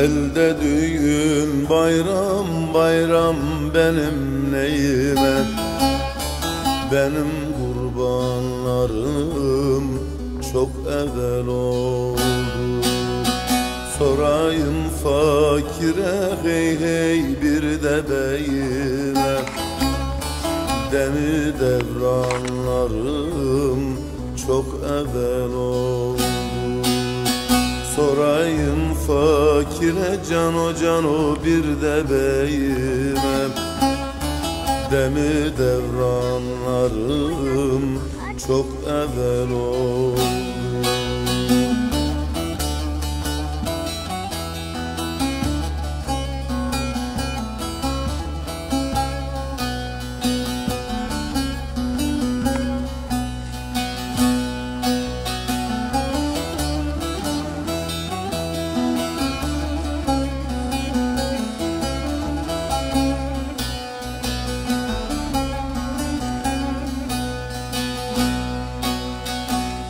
Elde düğün bayram bayram benim neyime? Benim kurbanlarım çok evvel oldu. Sorayım fakire hey hey bir de beyime Demi devranlarım çok evvel oldu. Sorayım fakire cano cano bir de beyime. Demi devranlarım çok evvel oldu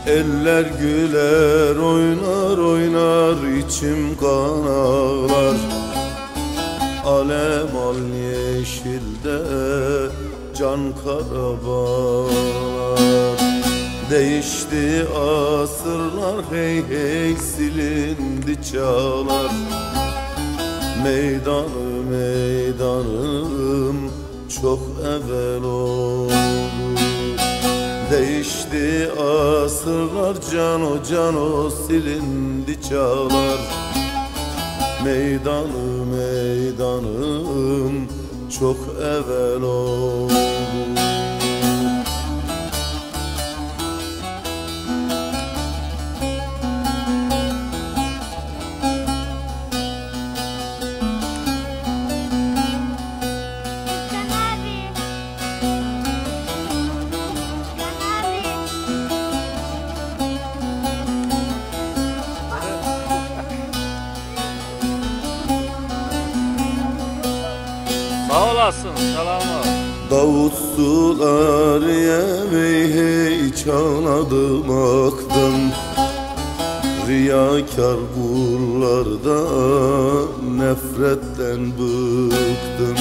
Eller güler oynar oynar içim kan ağlar Alem al yeşilde can karabalar. Değişti asırlar hey hey silindi çağlar. Meydanı meydanım çok evvel oldu Değişti asırlar cano cano silindi çağlar. Meydanı meydanım çok evvel oldu olasın. Selamlar. Davut sular yemeği hey çağladım aktım Riyakar kullarda nefretten bıktım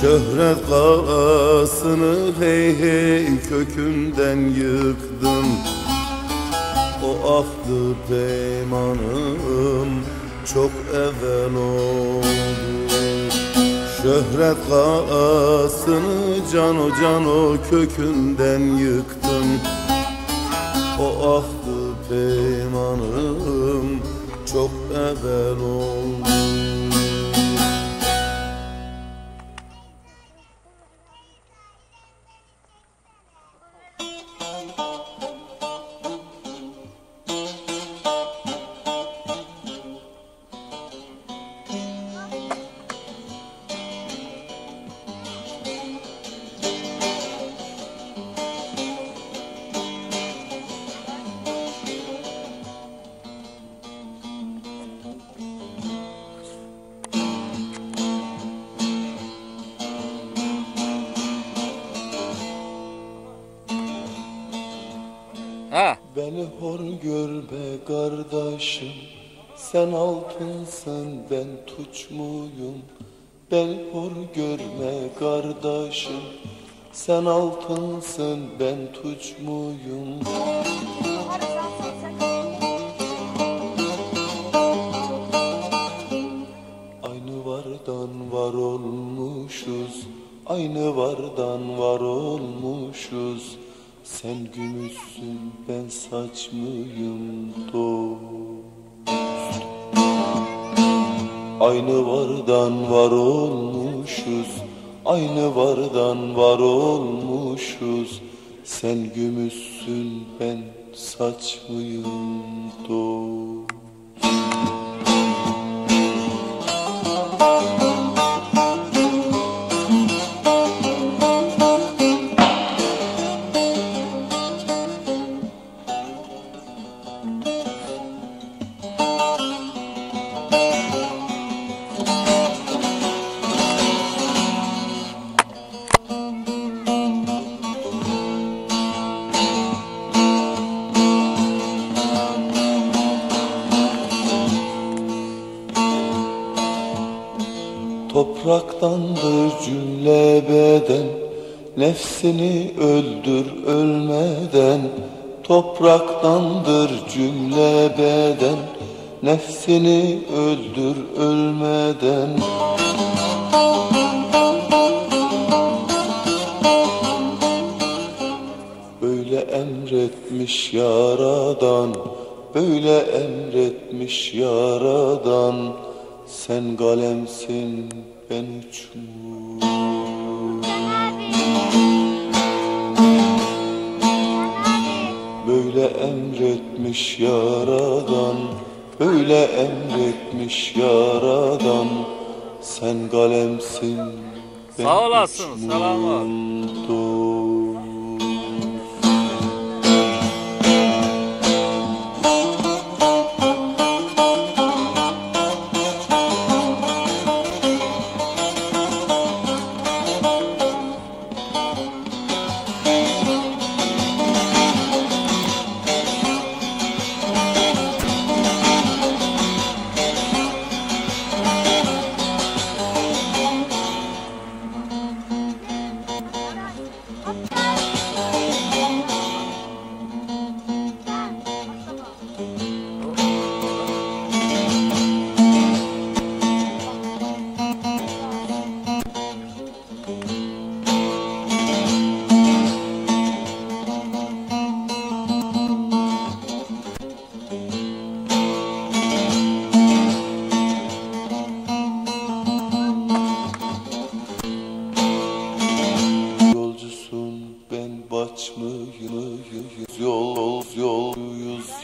Şöhret kalasını hey hey kökünden yıktım O ahdı peymanım çok evvel oldu Şöhret kalasını cano cano kökünden yıktım O ahdı peymanım çok evvel oldu Beni hor görme kardeşim. Sen altınsın ben tuç muyum? Beni hor görme kardeşim. Sen altınsın ben tuç muyum? Aynı vardan var olmuşuz. Aynı vardan var olmuşuz Sen gümüşsün ben saç mıyım? Dost. Aynı vardan var olmuşuz Aynı vardan var olmuşuz. Sen gümüşsün ben saç mıyım? Dost Topraktandır cümle beden Nefsini öldür ölmeden. Topraktandır cümle beden Nefsini öldür ölmeden. Böyle emretmiş yaradan Böyle emretmiş yaradan Sen kalemsin ben uçmuş. Böyle emretmiş yaradan Böyle emretmiş yaradan. Sen kalemsin ben Sağ olasın, selam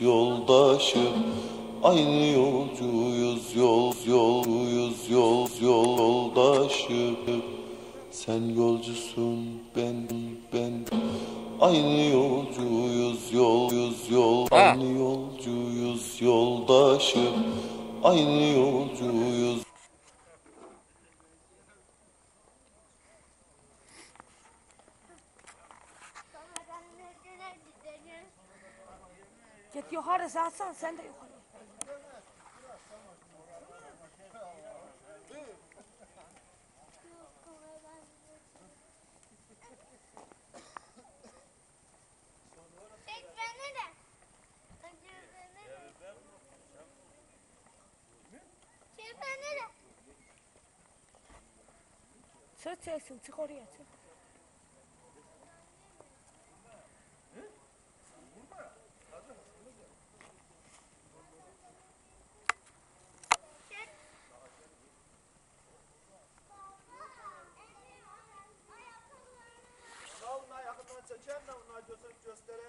yoldaşım Aynı yolcuyuz yol yolcuyuz yol yoldaşım Sen yolcusun ben ben. Aynı yolcuyuz yol. Ha. Aynı yolcuyuz yoldaşım Aynı yolcuyuz Yukarı Hasan sen de yukarı. Sırt çeksin çık oraya çık. yapıyorsun göstere